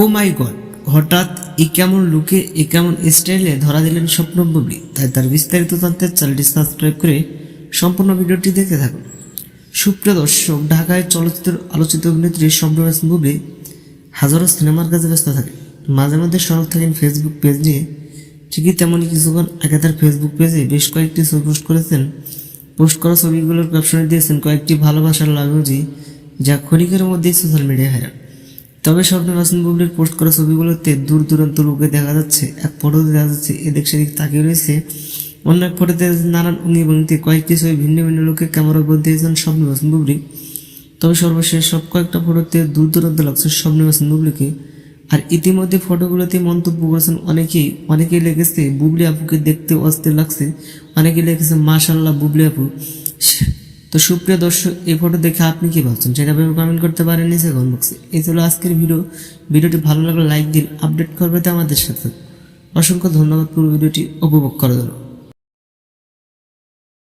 ও মাই god, হঠাৎ এ কেমন লুকে এ কেমন স্টাইলে ধরা দিলেন স্বপ্ন বুবলি? তাই তার বিস্তারিত জানতে চ্যানেলটি সাবস্ক্রাইব করে সম্পূর্ণ ভিডিওটি দেখতে থাকুন। সুপ্রিয় দর্শক, ঢাকায় চলচ্চিত্রের আলোচিত অভিনেত্রী হাসান বুবলি হাজারো সিনেমার কাজে ব্যস্ত থাকে। মাঝে মধ্যে সরব থাকেন ফেসবুক পেজ নিয়ে। ঠিকই তেমনই কিছুক্ষণ আগে তার ফেসবুক পেজে বেশ কয়েকটি ছবি পোস্ট করেছেন। পোস্ট করা ছবিগুলোর ক্যাপশনে দিয়েছেন কয়েকটি ভালোবাসার লাগুজি যা ক্ষণিকের মধ্যেই সোশ্যাল মিডিয়ায় হারান তবে স্বপ্ন হাসান বুবলির পোস্ট করা ছবিগুলোতে দূর দূরান্ত লোকে দেখা যাচ্ছে। এক ফটোতে দেখা যাচ্ছে, এদিক সেদিক তাকিয়ে রয়েছে। অন্য এক ফটোতে নানান অঙ্গি ভঙ্গিতে কয়েকটি ছবি ভিন্ন ভিন্ন লোকে ক্যামেরা করে দিয়েছেন স্বপ্ন হাসান বুবলি তবে সর্বশেষ সব কয়েকটা ফটোতে দূর দূরান্ত লাগছে স্বপ্ন হাসান বুবলিকে আর ইতিমধ্যে ফটোগুলোতে মন্তব্য করেছেন অনেকেই। অনেকেই লেগেছে বুবলি আপুকে দেখতে অস্থির লাগছে। অনেকেই লিখেছে মাশাল্লাহ বুবলি আপু। তো সুপ্রিয় দর্শক, এই ফটো দেখে আপনি কি ভাবছেন? সেটা ভেবে কমেন্ট করতে পারেন নিচে কমেন্ট বক্সে এই ছিল আজকের ভিডিও ভিডিওটি ভালো লাগলে লাইক দিন আপডেট করবে তো আমাদের সাথে। অসংখ্য ধন্যবাদ, পুরো ভিডিওটি উপভোগ করার জন্য।